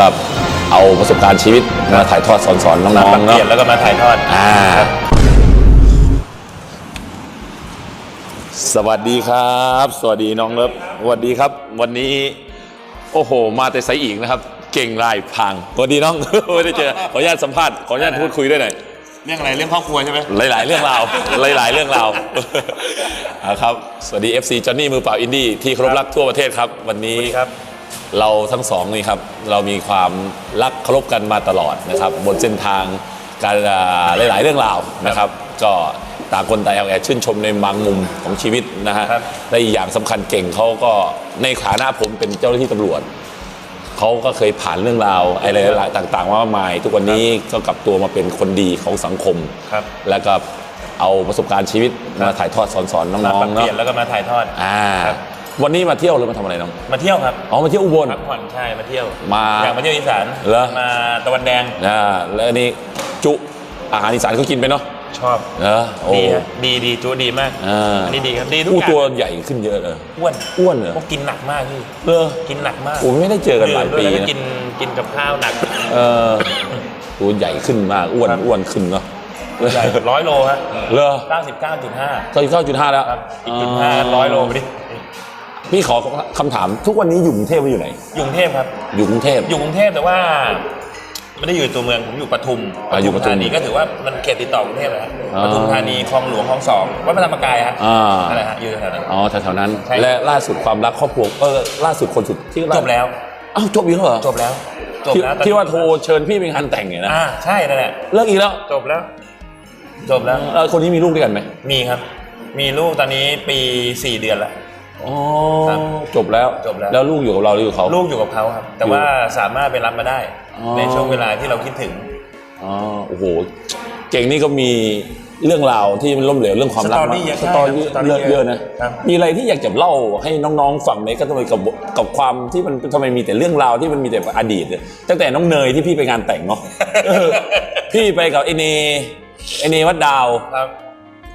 กับเอาประสบการณ์ชีวิตมาถ่ายทอดสอนสอนน้องปรับๆเปเนาะลี่ยนแล้วก็มาถ่ายทอด อ่า สวัสดีครับ สวัสดีน้องเลิฟสวัสดีครับ วันนี้ โอ้โห มาแต่ไซอีกนะครับ เก่งลายพรางสวัสดีน้อง ไม่ได้เจอขออนุญาตสัมภาษณ์ขออนุญาตพูดคุยด้วยหน่อย เรื่องอะไรเรื่องครอบครัวใช่ไหมหลาย ๆ เรื่องราว หลาย ๆ เรื่องราวอ่าครับ สวัสดี FC จอห์นนี่มือเปล่าอินดี้ที่เคารพรักทั่วประเทศครับ วันนี้ครับ เราทั้งสองนี่ครับเรามีความรักเคารพกันมาตลอดนะครับ บนเส้นทางการอ่าหลาย ๆ เรื่องราวนะครับ ก็ต่างคนต่างแอบชื่นชมในบางมุมของชีวิตนะฮะครับและอีกอย่างสำคัญเก่งเขาก็ในฐานะผมเป็นเจ้าหน้าที่ตำรวจเขาก็เคยผ่านเรื่องราวอะไรหลายๆต่างๆมากมาย ทุกวันนี้ก็กลับตัวมาเป็นคนดีของสังคมครับแล้วก็เอาประสบการณ์ชีวิตมาถ่ายทอดสอนสอนน้มาองปรับๆเปเนาะลี่ยนแล้วก็มาถ่ายทอดอ่าครับ วันนี้มาเที่ยวหรือมาทำอะไรน้อง มาเที่ยวครับอ๋อมาเที่ยวอุบลพักผ่อนใช่มาเที่ยวมาอยากมาเที่ยวอีสานเหรอมาตะวันแดงอ่าแล้วอันนี้จุอาหารอีสานเขากินไปเนาะชอบเออโอ้ดีฮะดีดีจูดีมากอ่าอันนี้ดีครับดีทุกผู้อย่างตัวใหญ่ขึ้นเยอะเลยอ้วนอ้วนเหรอพวกกินหนักมากพี่เออกินหนักมากผมไม่ได้เจอกันหลายปีดื่มด้วยแล้วก็นะกินกินกับข้าวหนักเออตัวใหญ่ขึ้นมากอ้วนครับอ้วนขึ้นเนาะใหญ่ร้อยโลฮะเลอเก้าสิบเก้าจุดห้าตอนนี้เก้าจุดห้าแล้วครับอีกจุดห้าร้อยโลไปดิ พี่ขอคำถามทุกวันนี้อยู่กรุงเทพหรืออยู่ไหน อยู่กรุงเทพครับ อยู่กรุงเทพ อยู่กรุงเทพแต่ว่าไม่ได้อยู่ตัวเมืองผมอยู่ปทุมอ่าอยู่ปทุมธานีก็ถือว่ามันเขตติดต่อกรุงเทพนะฮะอ่า ปทุมธานีคลองหลวงคลองสองวัดพระธรรมกายฮะอ่าอะไรฮะอยู่แถวๆนั้น อ๋อแถวๆนั้น ใช่ และล่าสุดความรักครอบครัวเออล่าสุดคนสุดที่จบแล้ว อ้าวจบอีกแล้วเหรอจบแล้วจบที่แล้วตอนนี้ที่ว่าโทรเชิญพี่ไปงานแต่งเนี่ยนะอ่าใช่นั่นแหละเลิกอีกแล้วจบแล้ว จบแล้ว เออคนนี้มีลูกด้วยกันไหมมีครับ มีลูกตอนนี้ปีสี่เดือนแล้ว อ๋อครับจบแล้วจบแล้ว แล้วลูกอยู่กับเราหรืออยู่กับเขา ลูกอยู่กับเขาครับ แต่ว่าสามารถไปรับมาได้ อ๋อ ในช่วงเวลาที่เราคิดถึงอ๋อโอ้โหเก่งนี่ก็มีเรื่องราวที่มันล้มเหลวเรื่องความรักสตอรี่เยอะสตอรี่ใช่ครับสตอรี่เยอะเยอะเยอะนะ ครับ มีอะไรที่อยากจะเล่าให้น้องๆฟังไหมก็ทำไมกับกับความที่มันทำไมมีแต่เรื่องราวที่มันมีแต่อดีตเนี่ยตั้งแต่น้องเนยที่พี่ไปงานแต่งเนาะ เออพี่ไปกับไอเนไอเนวัดดาว ครับ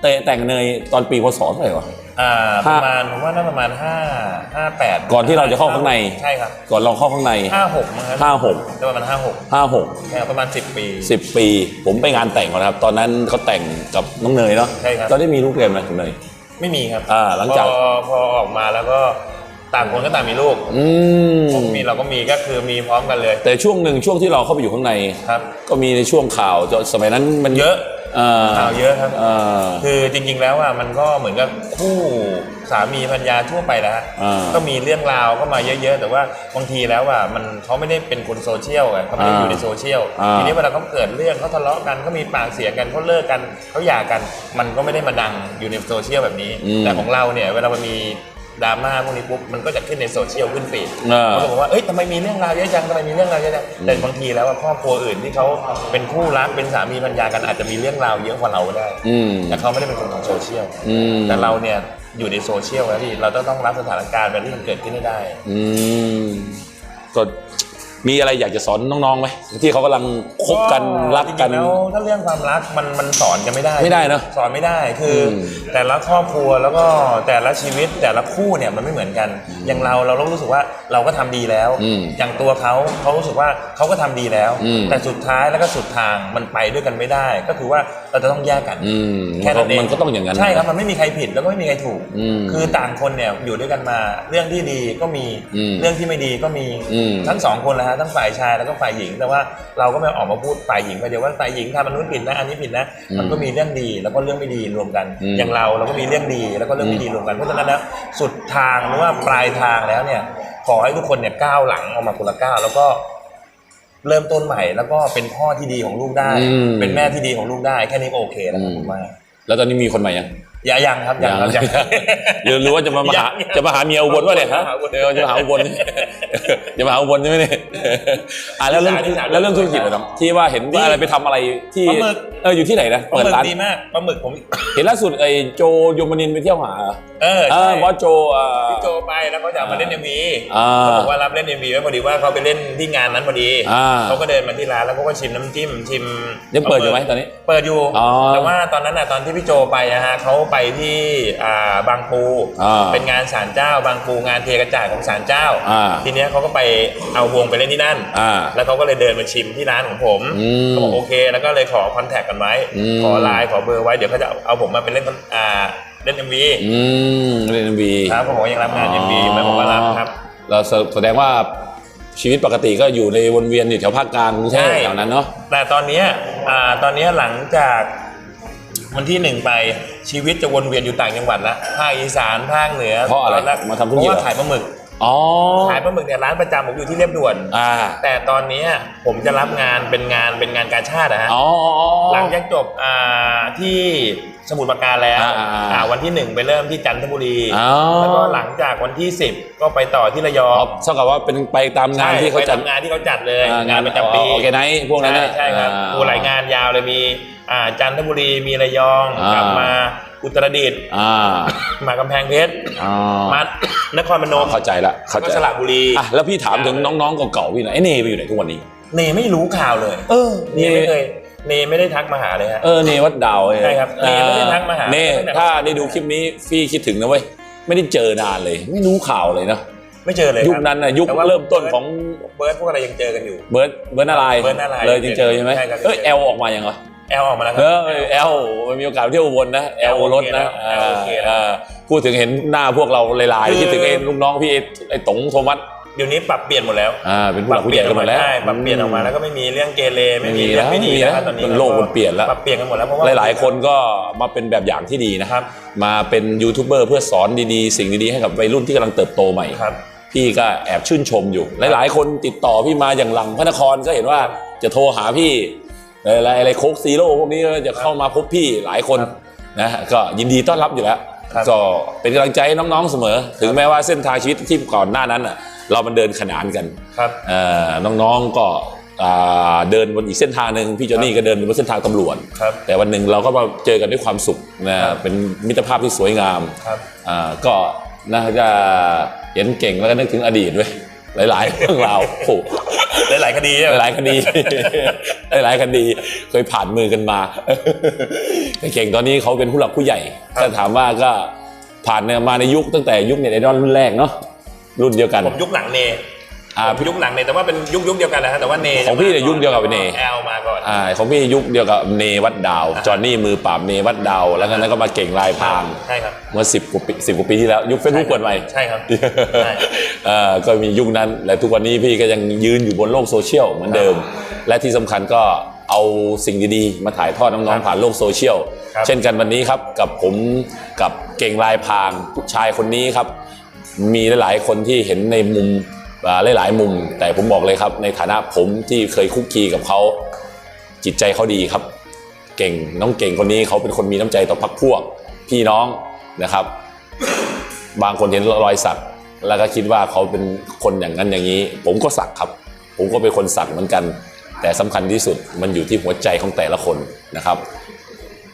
แต่แต่งเนยตอนปีพศเท่าไหร่วะ อ่าปห้า ระมาณผมว่าน่าประมาณห้าห้าแปดก่อนที่เราจะเข้าข้างใน ใช่ครับก่อนเราเข้าข้างใน ห้าหกมั้งครับห้าหกได้ประมาณห้าหกห้าหกใช่ครับประมาณสิบปีสิบปี ผมไปงานแต่งเขานะครับ ตอนนั้นเขาแต่งกับน้องเนยเนาะใช่ครับตอนได้มีลูกเรียนไหมคุณเนย ไม่มีครับอ่าหลังจาก พอพอออกมาแล้วก็ต่างคนก็ต่างมีลูกอืมมีเราก็มีก็คือมีพร้อมกันเลยแต่ช่วงหนึ่งช่วงที่เราเข้าไปอยู่ข้างใน ครับ ก็มีในช่วงข่าวจะสมัยนั้นมันเยอะอ่า ข่าวเยอะครับอ่าคือจริงๆแล้วอะมันก็เหมือนกับคู่สามีภรรยาทั่วไปนะฮะอ่าก็มีเรื่องราวก็มาเยอะ ๆ แต่ว่าบางทีแล้วอะมันเขาไม่ได้เป็นคนโซเชียลไงเขาไม่ได้อ่าอยู่ในโซเชียลอ่าทีนี้เวลาเขาเกิดเรื่องเขาทะเลาะกันเขามีปากเสียงกันเขาเลิกกันเขาหย่ากัน มันก็ไม่ได้มาดังอยู่ในโซเชียลแบบนี้ แต่ของเราเนี่ยเวลามันมี ดราม่าพวกนี้ปุ๊บมันก็จะขึ้นในโซเชียลขึ้นฟีดอ่า เขาก็บอกว่าเอ้ยทำไมมีเรื่องราวเยอะจังทำไมมีเรื่องราวเยอะจังแต่บางทีแล้วอะครอบครัวอื่นที่เขาเป็นคู่รักเป็นสามีภรรยากันอาจจะมีเรื่องราวเยอะกว่าเราก็ได้อืม แต่เขาไม่ได้เป็นคนของโซเชียลอืม แต่เราเนี่ยอยู่ในโซเชียลแล้วพี่เราต้องต้องรับสถานการณ์แบบที่มันเกิดขึ้นให้ได้ อืมก็ มีอะไรอยากจะสอนน้องๆไหมที่เขากำลังคบกันรักกันจริงๆแล้วถ้าเรื่องความรักมันมันสอนกันไม่ได้ไม่ได้เนอะสอนไม่ได้คืออมแต่ละครอบครัวแล้วก็แต่ละชีวิตแต่ละคู่เนี่ยมันไม่เหมือนกัน อย่างเราเราต้องรู้สึกว่าเราก็ทำดีแล้ว อืมอย่างตัวเขาเขารู้สึกว่าเขาก็ทำดีแล้ว อืม แต่สุดท้ายแล้วก็สุดทางมันไปด้วยกันไม่ได้ ก็คือว่าเราจะต้องแยกกัน อืมแค่นั้นเองมันก็ต้องอย่างนั้น ใช่ครับมันไม่มีใครผิดแล้วก็ไม่มีใครถูก อืมคือต่างคนเนี่ยอยู่ด้วยกันมาเรื่องที่ดีก็มีอืมเรื่องที่ไม่ดีก็มีอืม ทั้งสองคนแหละฮะทั้งฝ่ายชายแล้วก็ฝ่ายหญิง แต่ว่าเราก็ไม่ออกมาพูดฝ่ายหญิงไปเดียวว่าฝ่ายหญิงทำอันนู้นผิดนะอันนี้ผิดนะอืมมันก็มีเรื่องดีแล้วก็เรื่องไม่ดีรวมกันอืมอย่างเราเราก็มีเรื่องดีแล้วก็เรื่องไม่ดีรวมกันเพราะฉะนั้นแล้วสุดทางหรือว่าปลายทางแล้วเนี่ยขอให้ทุกคนเนี่ยก้าวหลังออกมาคนละก้าวแล้วก็เริ่มต้นใหม่แล้วก็เป็นพ่อที่ดีของลูกได้อืมเป็นแม่ที่ดีของลูกได้แค่นี้ก็โอเคแล้วครับอืมผมว่าแล้วตอนนี้มีคนใหม่ยัง อย่ายังครับยังครับยังหรือหรือว่าจะมามาหายังจะมาหาเมียอุบลวะเนี่ยฮะจะมาหาอุบลเดี๋ยวจะมาหาอุบลจะมาหาอุบลใช่ไหมเนี่ยอะแล้วเรื่องที่ไหนแล้วเรื่องธุรกิจอะครับที่ว่าเห็นว่าอะไรไปทำอะไรที่ปลาหมึกเอออยู่ที่ไหนนะปลาเปิดหมึกร้านดีมากปลาหมึกผมเห็นล่าสุดไอ้โจยมนินทร์ไปเที่ยวหาเออเอใช่อบอสโจอ่าพี่โจไปแล้วเขาจะเอามาเล่นเอ็มวีอ่าเขาบอกว่ารับเล่นเอ็มวีไว้พอดีว่าเขาไปเล่นที่งานนั้นพอดีอ่าเขาก็เดินมาที่ร้านแล้วเขาก็ชิมน้ำจิ้มชิมยังเปิดอยู่ไหมตอนนี้ เปิดอยู่อ๋อแต่ว่าตอนนั้นน่ะตอนที่พี่โจไปนะฮะเขาไปที่อ่าบางปูอ่าเป็นงานศาลเจ้า บางปูงานเทกระจาดของศาลเจ้า อ่า ทีเนี้ยเขาก็ไปเอาวงไปเล่นที่นั่น อ่า แล้วเขาก็เลยเดินมาชิมที่ร้านของผมอืมเขาบอกโอเค แล้วก็เลยขอคอนแทคกันไว้ อืม ขอไลน์ขอเบอร์ไว้ เดี๋ยวเขาจะเอาเอาผมมาเป็นเล่นคอนอ่าเล่นเอ็มวีอืมเล่นบีครับผมก็ยังรับงานเอ็มวีอยู่ไหมผมก็รับครับ เราแสดงว่าชีวิตปกติก็อยู่ในวนเวียนอยู่แถวภาคกลางกรุงเทพใช่ แถวนั้นเนาะ แต่ตอนเนี้ยอ่าตอนเนี้ยหลังจาก วันที่หนึ่งไปชีวิตจะวนเวียนอยู่ต่างจังหวัดละภาคอีสานภาคเหนือเพราะอะไรแล้วมาทำธุเพรกิจราะเหรว่าอขายปลาหมึกอ๋อขายปลาหมึกเนี่ยร้านประจำผมอยู่ที่เรียบด่วนอ่าแต่ตอนเนี้ยผมจะรับงานเป็นงานเป็นงานการชาตินะฮะอ๋ออ๋ออ๋อหลังจากจบอ่าที่ สมุทรปราการแล้วอ่าอ่าอ่าอ่า วันที่หนึ่งไปเริ่มที่จันทบุรี อ๋อแล้วก็หลังจากวันที่สิบก็ไปต่อที่ระยออ๋องเท่ากับว่าเป็นไปตามงานที่เขาจัดไปทำงานที่เขาจัดเลยอ่งานประจำปี โอเคไนท์พวกนั้นใช่น่ะใช่ครับอ่าโอ้หลายงานยาวเลยมีอ่าจันทบุรีมีระยองอ่ากลับมาอุตรดิตถ์อ่ามากำแพงเพชรอ๋อมานครพนมเข้าใจละเข้าก็ใจสระบุรีอะแล้วพี่ถามถึงน้องๆเก่าๆพี่หน่อยไอ้เนไปอยู่ไหนทุกวันนี้ เนไม่รู้ข่าวเลยเออเนไม่เคย เนไม่ได้ทักมาหาเลยฮะ เออเนวัดดาวเออใช่ครับเนไม่ได้ทักมาหาเนตั้งแต่ถ้าได้ดูคลิปนี้พี่คิดถึงนะเว้ยไม่ได้เจอนานเลย ไม่รู้ข่าวเลยนะไม่เจอเลยยุครับนั้นนะยุคแต่ว่าเริ่มต้นของเบิร์ดพวกอะไรยังเจอกันอยู่เบิร์ดเบิร์ดนารายณ์เบิร์ดนารายณ์เลยจริงเจอใช่ไหมใช่ครับเอ้ยแอลออกมายังเหรอแอลออกมาแล้วคเอรัอแอลมีโอกาสไปเที่ยวอุบลนะแอลโอเครถนะแล้วอ่าโอเคแล้วอ่าพูดถึงเห็นหน้าพวกเราลายคือๆคิดถึงไอ้ลูกน้องพี่ไอ้ไอ้ต๋งโทมัสเดี๋ยวนี้ปรับเปลี่ยนหมดแล้วอ่าเป็นผู้หลักผู้ใหญ่กันหมดแล้วใช่ปรับเปลี่ยนออกมาแล้วก็ไม่มีเรื่องเกเรไม่มีไม่มีเรื่องไม่ดีแล้วแล้วตอนนี้มันโลกมันเปลี่ยนแล้วปรับเปลี่ยนกันหมดแล้วเพราะว่าหลาย ๆ คนก็มาเป็นแบบอย่างที่ดีนะครับ มาเป็นยูทูบเบอร์เพื่อสอนดีๆ สิ่งดีๆให้กับวัยรุ่นที่กำลังเติบโตใหม่ครับพี่ก็แอบชื่นชมอยู่ หลาย ๆ คนติดต่อพี่มาอย่างหลังพระนครก็เห็นว่าจะโทรหาพี่อะไรอะไรโคกซีโร่พวกนี้ก็จะเข้ามาพบพี่หลายคนนะก็ยินดีต้อนรับอยู่แล้วครับก็เป็นกำลังใจให้น้องๆเสมอ ถึงแม้ว่าเส้นทางชีวิตที่ก่อนหน้านั้นอะ เรามันเดินขนานกันครับเอ่อน้องๆก็อ่าเดินบนอีกเส้นทางหนึ่งพี่จอห์นนี่ก็เดินบนเส้นทางตำรวจครับแต่วันหนึ่งเราก็มาเจอกันด้วยความสุขนะครับเป็นมิตรภาพที่สวยงามครับอ่าก็น่าจะเห็นเก่งแล้วก็นึกถึงอดีตด้วยหลายๆเรื่องราวโอ้โหหลายๆคดีใช่ไหมหลายๆคดีหลายๆคดีเคยผ่านมือกันมาแต่เก่งตอนนี้เขาเป็นผู้หลักผู้ใหญ่ถ้าถามว่าก็ผ่านมาในยุคตั้งแต่ยุคเน็ตไอดอลรุ่นแรกเนาะ รุ่นเดียวกันผมยุคหลังเนอ่าผมยุคหลังเนแต่ว่าเป็นยุคยุคเดียวกันนะฮะแต่ว่าเนของพี่เนี่ยยุคเดียวกับเนแอลมาก่อนอ่าของพี่ยุคเดียวกับเนวัดดาวอ่าจอห์นนี่มือปราบเนวัดดาวแล้วก็นั้นก็มาเก่งลายพรางใช่ครับเมื่อสิบกว่าปีสิบกว่าปีที่แล้วยุคเฟซบุ๊กเปิดใหม่ใช่ครับใช่เอ่อก็มียุคนั้นและทุกวันนี้พี่ก็ยังยืนอยู่บนโลกโซเชียลเหมือนเดิม และที่สำคัญก็เอาสิ่งดีๆ มาถ่ายทอดน้องครับๆผ่านโลกโซเชียลครับเช่นกันวันนี้ครับกับผมกับเก่งลายพรางผู้ชายคนนี้ครับ มีหลาย ๆ คนที่เห็นในมุมหลาย ๆ มุม แต่ผมบอกเลยครับ ในฐานะผมที่เคยคุกคีกับเขาจิตใจเขาดีครับ เก่งน้องเก่งคนนี้เขาเป็นคนมีน้ำใจต่อพรรคพวก พี่น้องนะครับ บางคนเห็นรอยสักแล้วก็คิดว่าเขาเป็นคนอย่างนั้นอย่างนี้ ผมก็สักครับ ผมก็เป็นคนสักเหมือนกัน แต่สำคัญที่สุดมันอยู่ที่หัวใจของแต่ละคนนะครับ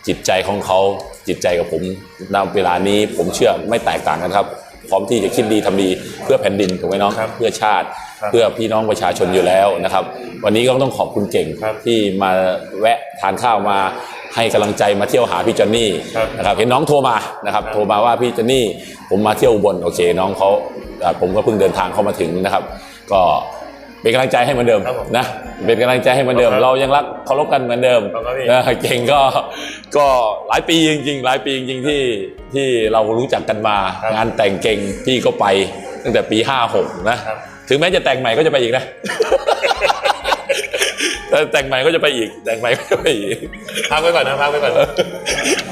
จิตใจของเขาจิตใจกับผมณเวลานี้ผมเชื่อไม่แตกต่างกันครับ พร้อมที่จะคิดดีทำดีเพื่อแผ่นดินถูกไหมน้องครับเพื่อชาติครับเพื่อพี่น้องประชาชนอยู่แล้วนะครับ วันนี้ก็ต้องขอบคุณเก่งครับที่มาแวะทานข้าวมาให้กำลังใจมาเที่ยวหาพี่จอนนี่ครับนะครับเห็นน้องโทรมานะครับโทรมาว่าพี่จอนนี่ผมมาเที่ยวอุบลโอเค น้องเขาอ่าผมก็เพิ่งเดินทางเข้ามาถึงนะครับ ก็ เป็นกำลังใจให้เหมือนเดิมครับผมนะเป็นกำลังใจให้เหมือนเดิม ครับเรายังรักเคารพกันเหมือนเดิมครับพี่ นะเก่งก็ก็หลายปีจริง ๆ หลายปีจริงๆที่ที่เรารู้จักกันมา ครับงานแต่งเก่งพี่ก็ไปตั้งแต่ปี 56 นะครับ ถึงแม้จะแต่งใหม่ก็จะไปอีกนะ แต่แต่งใหม่ก็จะไปอีกแต่งใหม่ก็จะไปอีก พักไว้ก่อนนะพักไว้ก่อน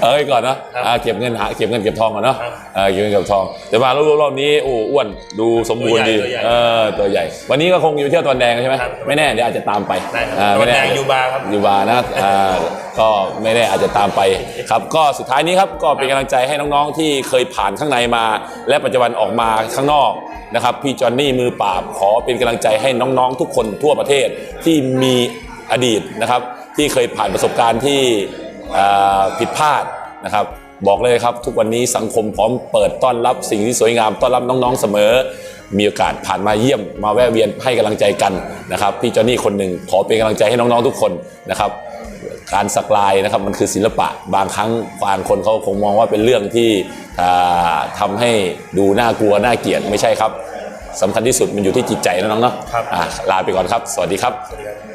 เอาไว้ก่อนนะครับอ่าเก็บเงินหาเก็บเงินเก็บทองก่อนเนาะครับอ่าเก็บเงินเก็บทอง แต่มารอบรอบนี้โอ้อ้วนดูสมบูรณ์ดีตัวใหญ่เออตัวใหญ่ วันนี้ก็คงอยู่เที่ยวตอนแดงใช่ไหมครับไม่แน่เดี๋ยวอาจจะตามไปได้ครับอ่าตอไม่นแดแน่งยูบาร์ครับยูบานะอ่าก็ไม่แน่อาจจะตามไปครับ ก็สุดท้ายนี้ครับก็เป็นกำลังใจให้น้องๆที่เคยผ่านข้างในมา และปัจจุบันออกมาข้างนอกนะครับพี่จอนนี่มือปราบขอเป็นกำลังใจให้น้องๆ ทุกคนทั่วประเทศที่มีอดีตนะครับ ที่เคยผ่านประสบการณ์ที่อ่า ผิดพลาดนะครับบอกเลยครับทุกวันนี้สังคมพร้อมเปิดต้อนรับสิ่งที่สวยงามต้อนรับน้องๆเสมอ มีโอกาสผ่านมาเยี่ยมมาแวะเวียนให้กำลังใจกันนะครับพี่จอนนี่คนหนึ่งขอเป็นกำลังใจให้น้องๆทุกคนนะครับการสักลายนะครับมันคือศิลปะบางครั้งบางคนเขาคงมองว่าเป็นเรื่องที่อ่าทำาให้ดูน่ากลัวน่าเกลียดไม่ใช่ครับสำคัญที่สุดมันอยู่ที่จิตใจนะน้องเนาะครับอะลาไปก่อนครับ สวัสดีครับสวัสดีครับ